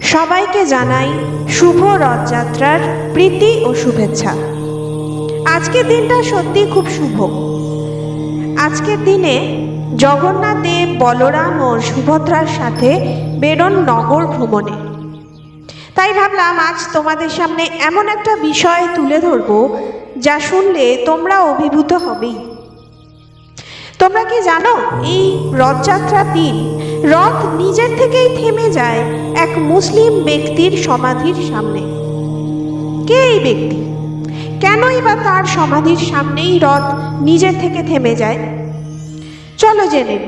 সবাইকে জানাই শুভ রথযাত্রার প্রীতি ও শুভেচ্ছা। আজকের দিনটা সত্যি খুব শুভ। আজকের দিনে জগন্নাথ দেব, বলরাম ও সুভদ্রার সাথে বেরোন নগর ভ্রমণে। তাই ভাবলাম, আজ তোমাদের সামনে এমন একটা বিষয় তুলে ধরবো যা শুনলে তোমরা অভিভূত হবেই। তোমরা কি জানো, এই রথযাত্রার দিন রথ নিজের থেকেই থেমে যায় এক মুসলিম ব্যক্তির সমাধির সামনে। কে এই ব্যক্তি? কেনই বা তার সমাধির সামনেই রথ নিজের থেকে থেমে যায়? চলো জেনে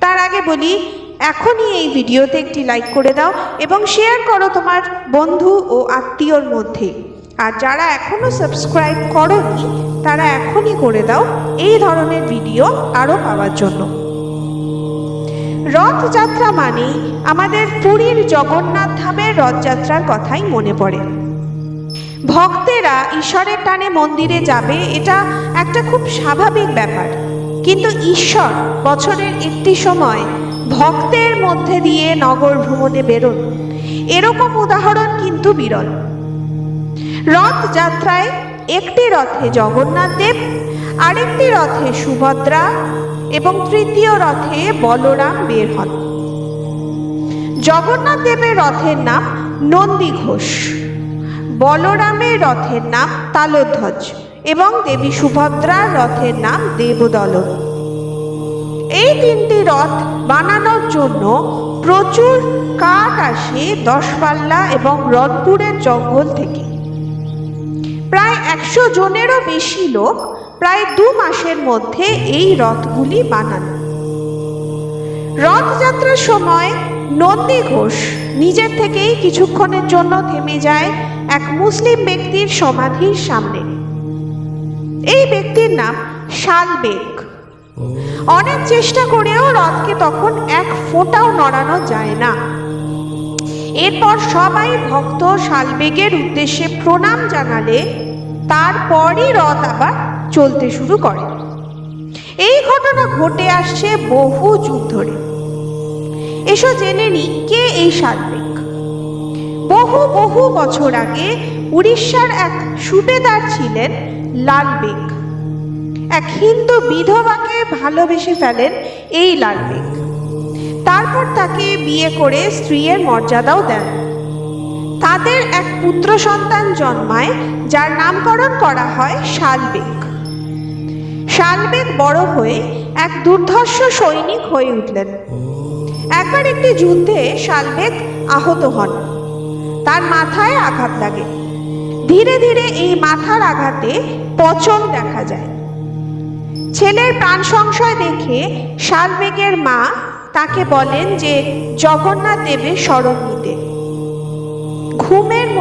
তার আগে বলি, এখনই এই ভিডিওতে একটি লাইক করে দাও এবং শেয়ার করো তোমার বন্ধু ও আত্মীয়র মধ্যে। আর যারা এখনও সাবস্ক্রাইব করনি, তারা এখনই করে দাও এই ধরনের ভিডিও আরও পাওয়ার জন্য। রথযাত্রা মানেই আমাদের পুরীর জগন্নাথ ধামের রথযাত্রার কথাই মনে পড়ে। ভক্তেরা ঈশ্বরের টানে মন্দিরে যাবে, এটা একটা খুব স্বাভাবিক ব্যাপার। কিন্তু ঈশ্বর বছরের একটি সময় ভক্তের মধ্যে দিয়ে নগর ভ্রমণে বেরোন। এরকম উদাহরণ কিন্তু বিরল। রথযাত্রায় একটি রথে জগন্নাথ দেব আরেকটি রথে সুভদ্রা এবং তৃতীয় রথে বলরাম বের হন। জগন্নাথ দেবের রথের নাম নন্দী ঘোষ। বলরামের রথের নাম তালধ্বজ এবং দেবী সুভদ্রার রথের নাম দেবদলন। এই তিনটি রথ বানানোর জন্য প্রচুর কাঠ আসে দশপাল্লা এবং রথপুরের জঙ্গল থেকে। প্রায় একশো জনেরও বেশি লোক প্রায় দু মাসের মধ্যে এই রথগুলি বানান। রথযাত্রার সময় নন্দী ঘোষ নিজের থেকেই কিছুক্ষণের জন্য থেমে যায় এক মুসলিম ব্যক্তির সমাধির সামনে। এই ব্যক্তির নাম শালবেগ। অনেক চেষ্টা করেও রথকে তখন এক ফোঁটাও নড়ানো যায় না। এরপর সবাই ভক্ত শালবেগের উদ্দেশ্যে প্রণাম জানালে, তারপরই রথ আবার চলতে শুরু করে। এই ঘটনা ঘটে আসছে বহু যুগ ধরে। এসো জেনে নি কে এই শালবেগ বহু বহু বছর আগে উড়িষ্যার এক সুবেদার ছিলেন লালবেগ। এক হিন্দু বিধবাকে ভালোবেসে ফেলেন এই লালবেগ। তারপর তাকে বিয়ে করে স্ত্রীর মর্যাদাও দেন। তাদের এক পুত্র সন্তান জন্মায়, যার নামকরণ করা হয় শালবেগ শালবেগ বড় হয়ে এক দুর্ধর্ষ সৈনিক হয়ে উঠলেন। একবার একটি যুদ্ধে শালবেগ আহত হন। তার মাথায় আঘাত লাগে। ধীরে ধীরে এই মাথার আঘাতে পচন দেখা যায়। ছেলের প্রাণ সংশয় দেখে শালবেগের মা তাকে বলেন যে জগন্নাথ দেবের স্মরণ নিতে।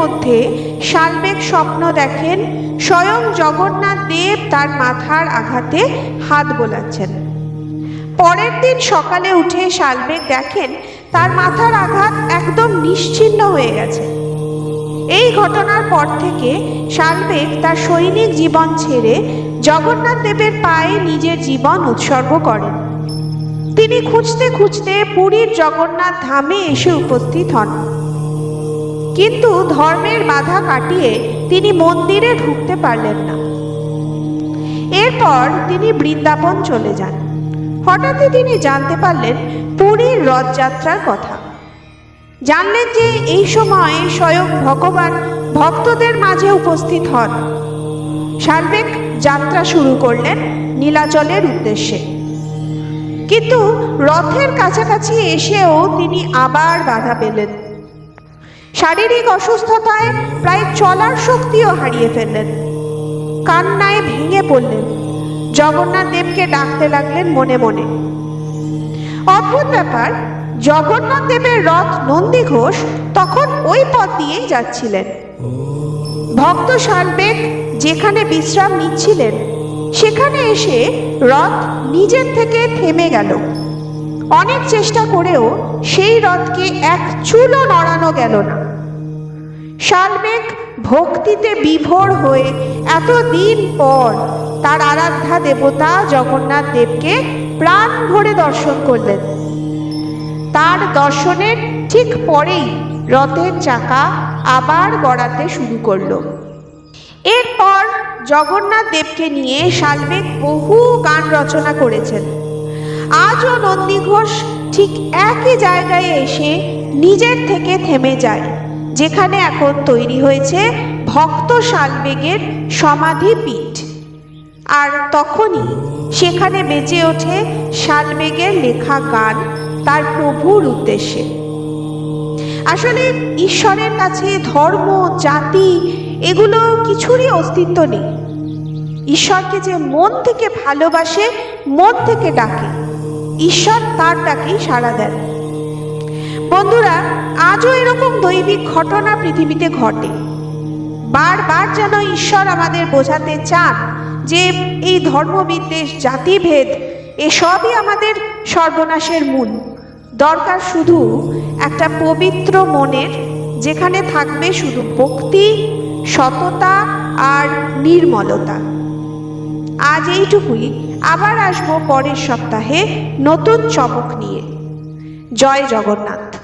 মধ্যে শালবেগ স্বপ্ন দেখেন, স্বয়ং জগন্নাথ দেব তার মাথার আঘাতে হাত বোলাচ্ছেন। পরের দিন সকালে উঠে শালবেগ দেখেন, তার মাথার আঘাত একদম নিশ্চিহ্ন হয়ে গেছে। এই ঘটনার পর থেকে শালবেগ তার সৈনিক জীবন ছেড়ে জগন্নাথ দেবের পায়ে নিজের জীবন উৎসর্গ করেন। তিনি খুঁজতে খুঁজতে পুরীর জগন্নাথ ধামে এসে উপস্থিত হন। কিন্তু ধর্মের বাধা কাটিয়ে তিনি মন্দিরে ঢুকতে পারলেন না। এরপর তিনি বৃন্দাবন চলে যান। হঠাৎই তিনি জানতে পারলেন পুরীর রথযাত্রার কথা। জানলেন যে এই সময় স্বয়ং ভগবান ভক্তদের মাঝে উপস্থিত হন। সার্বেক যাত্রা শুরু করলেন নীলাচলের উদ্দেশ্যে। কিন্তু রথের কাছাকাছি এসেও তিনি আবার বাধা পেলেন। শারীরিক অসুস্থতায় প্রায় চলার শক্তিও হারিয়ে ফেললেন। কান্নায় ভেঙে পড়লেন। জগন্নাথ দেবকে ডাকতে লাগলেন মনে মনে। অদ্ভুত ব্যাপার, জগন্নাথ দেবের রথ নন্দী ঘোষ তখন ওই পথ দিয়েই যাচ্ছিলেন। ভক্ত শালবেগ যেখানে বিশ্রাম নিচ্ছিলেন, সেখানে এসে রথ নিজের থেকে থেমে গেল। অনেক চেষ্টা করেও সেই রথকে এক চুলও নড়ানো গেল না। শালবেগ ভক্তিতে বিভোর হয়ে এতদিন পর তার আরাধ্যা দেবতা জগন্নাথ দেবকে প্রাণ ভরে দর্শন করলেন। তার দর্শনের ঠিক পরেই রথের চাকা আবার গড়াতে শুরু করল। এরপর জগন্নাথ দেবকে নিয়ে শালবেগ বহু গান রচনা করেছেন। আজও নন্দী ঘোষ ঠিক একই জায়গায় এসে নিজের থেকে থেমে যায়। যেখানে এখন তৈরি হয়েছে ভক্ত শালবেগের সমাধি পীঠ আর তখনই সেখানে বেঁচে ওঠে শালবেগের লেখা গান তার প্রভুর উদ্দেশ্যে। আসলে ঈশ্বরের কাছে ধর্ম, জাতি এগুলো কিছুরই অস্তিত্ব নেই। ঈশ্বরকে যে মন থেকে ভালোবাসে, মন থেকে ডাকে। ঈশ্বর তার ডাকেই সাড়া দেন। বন্ধুরা, আজও এরকম দৈবিক ঘটনা পৃথিবীতে ঘটে। বারবার যেন ঈশ্বর আমাদের বোঝাতে চান যে এই ধর্মবিদ্বেষ, জাতিভেদ, এসবই আমাদের সর্বনাশের মূল। দরকার শুধু একটা পবিত্র মনের, যেখানে থাকবে শুধু ভক্তি, সততা আর নির্মলতা। আজ এইটুকুই। আবার আসব পরের সপ্তাহে নতুন চমক নিয়ে। জয় জগন্নাথ।